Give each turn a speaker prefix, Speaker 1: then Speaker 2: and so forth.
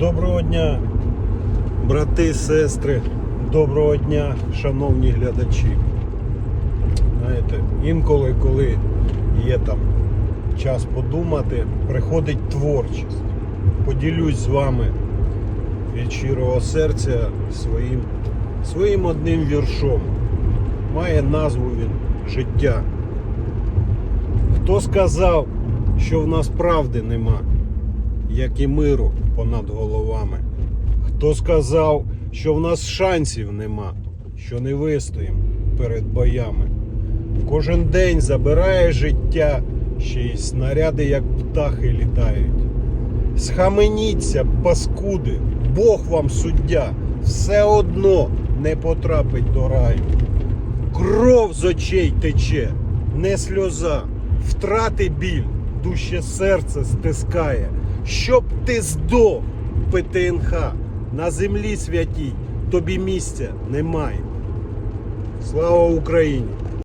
Speaker 1: Доброго дня, брати, сестри, доброго дня, шановні глядачі. Знаєте, інколи, коли є там час подумати, приходить творчість. Поділюсь з вами від щирого серця своїм, своїм одним віршом. Має назву він Життя. Хто сказав, що в нас правди нема? Як і миру понад головами. Хто сказав, що в нас шансів нема, що не вистоїм перед боями. Кожен день забирає життя, ще й снаряди, як птахи, літають. Схаменіться, паскуди, Бог вам суддя, все одно не потрапить до раю. Кров з очей тече, не сльоза, втрати біль, дуще серце стискає. Щоб ти здох, ПТНХ, на землі святій, тобі місця немає. Слава Україні!